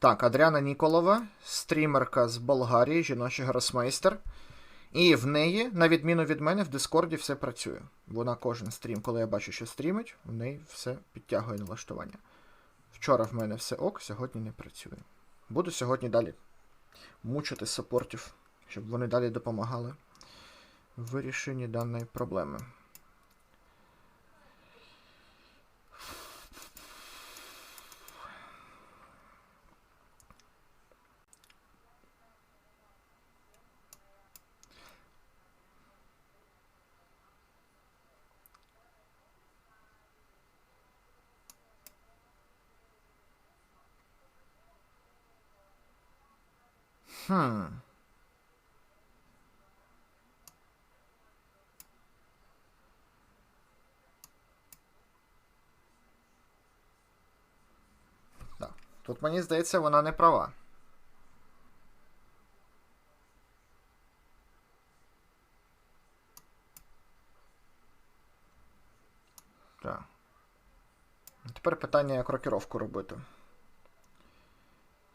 Так, Адріана Ніколова, стрімерка з Болгарії, жіночий гросмейстер. І в неї, на відміну від мене, в Дискорді все працює. Вона кожен стрім, коли я бачу, що стрімить, в неї все підтягує налаштування. Вчора в мене все ок, сьогодні не працює. Буду сьогодні далі мучити саппортів, щоб вони далі допомагали в вирішенні даної проблеми. Хм. Так. Тут мені здається, вона не права. Тепер питання, як рокіровку робити.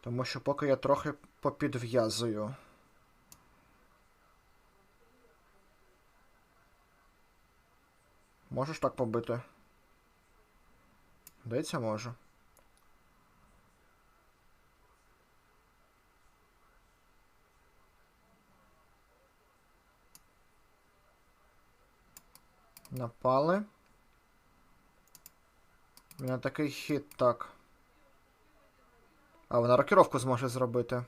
Тому що поки я трохи попідв'язую. Можеш так побити? Здається, можу. Напали. У мене такий хід так. А вона рокіровку зможе зробити.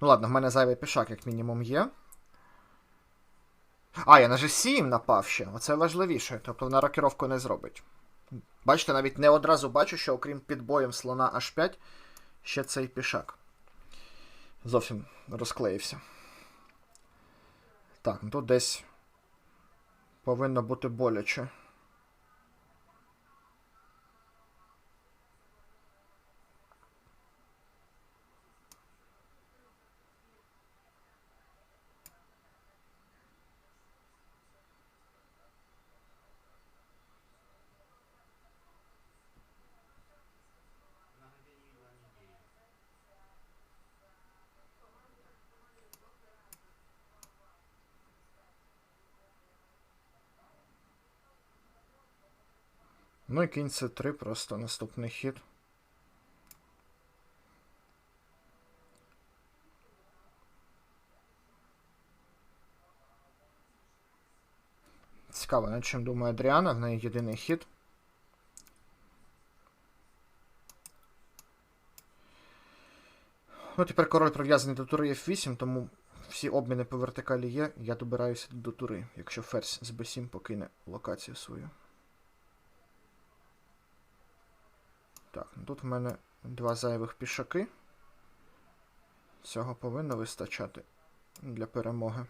Ну ладно, в мене зайвий пішак, як мінімум, є. А, я на G7 напав ще. Оце важливіше. Тобто вона рокіровку не зробить. Бачите, навіть не одразу бачу, що окрім підбоєм слона H5, ще цей пішак. Зовсім розклеївся. Так, ну тут десь повинно бути боляче. Ну і кінь c 3 просто наступний хід. Цікаво, над чим думає Адріана, в неї єдиний хід. Ну, тепер король прив'язаний до тури F8, тому всі обміни по вертикалі є. Я добираюся до тури, якщо ферзь з B7 покине локацію свою. Так, тут в мене два зайвих пішаки. Цього повинно вистачати для перемоги.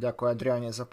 Дякую Адріані за